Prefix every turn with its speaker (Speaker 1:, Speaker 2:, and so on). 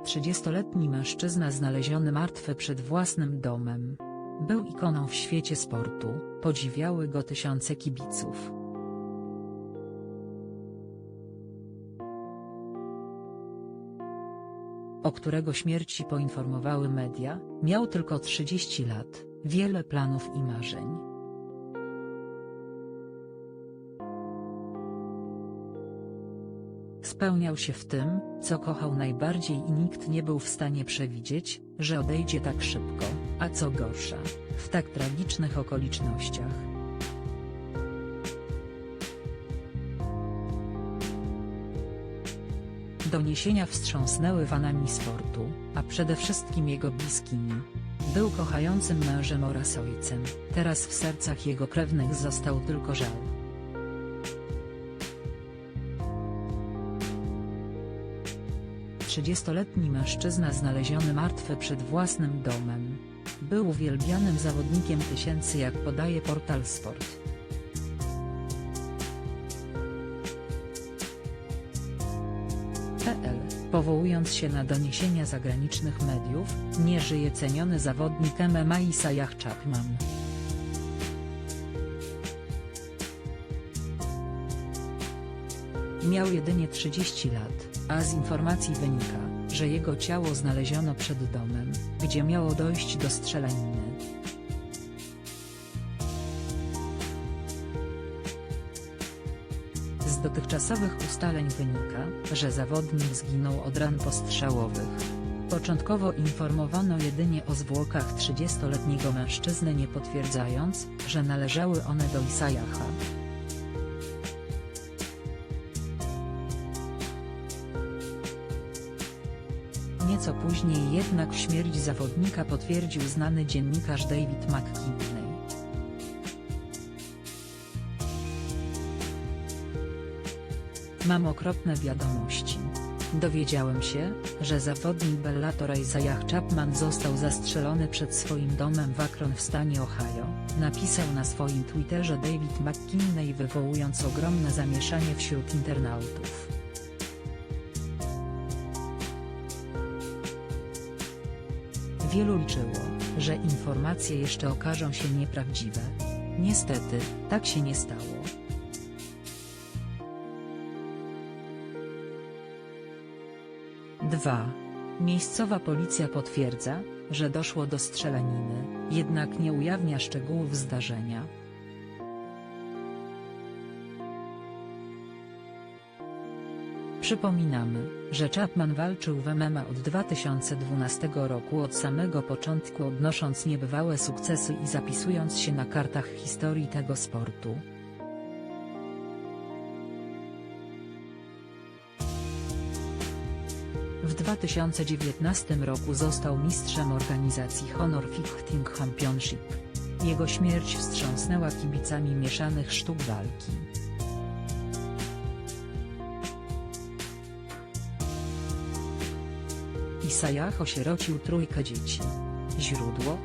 Speaker 1: 30-letni mężczyzna znaleziony martwy przed własnym domem. Był ikoną w świecie sportu, podziwiały go tysiące kibiców. O którego śmierci poinformowały media, miał tylko 30 lat, wiele planów i marzeń. Spełniał się w tym, co kochał najbardziej i nikt nie był w stanie przewidzieć, że odejdzie tak szybko, a co gorsza, w tak tragicznych okolicznościach. Doniesienia wstrząsnęły fanami sportu, a przede wszystkim jego bliskimi. Był kochającym mężem oraz ojcem, teraz w sercach jego krewnych został tylko żal. Trzydziestoletni mężczyzna znaleziony martwy przed własnym domem. Był uwielbianym zawodnikiem tysięcy jak podaje portal Sport. PL, powołując się na doniesienia zagranicznych mediów, nie żyje ceniony zawodnik MMA Isaiah Chapman. Miał jedynie 30 lat, a z informacji wynika, że jego ciało znaleziono przed domem, gdzie miało dojść do strzelaniny. Z dotychczasowych ustaleń wynika, że zawodnik zginął od ran postrzałowych. Początkowo informowano jedynie o zwłokach 30-letniego mężczyzny nie potwierdzając, że należały one do Isajaha. Nieco później jednak śmierć zawodnika potwierdził znany dziennikarz David McKinney. Mam okropne wiadomości. Dowiedziałem się, że zawodnik Bellator Isaiah Chapman został zastrzelony przed swoim domem w Akron w stanie Ohio, napisał na swoim Twitterze David McKinney wywołując ogromne zamieszanie wśród internautów. Wielu liczyło, że informacje jeszcze okażą się nieprawdziwe. Niestety, tak się nie stało. Dwa. Miejscowa policja potwierdza, że doszło do strzelaniny, jednak nie ujawnia szczegółów zdarzenia. Przypominamy, że Chapman walczył w MMA od 2012 roku od samego początku odnosząc niebywałe sukcesy i zapisując się na kartach historii tego sportu. W 2019 roku został mistrzem organizacji Honor Fighting Championship. Jego śmierć wstrząsnęła kibicami mieszanych sztuk walki. Isajah osierocił trójkę dzieci. Źródło,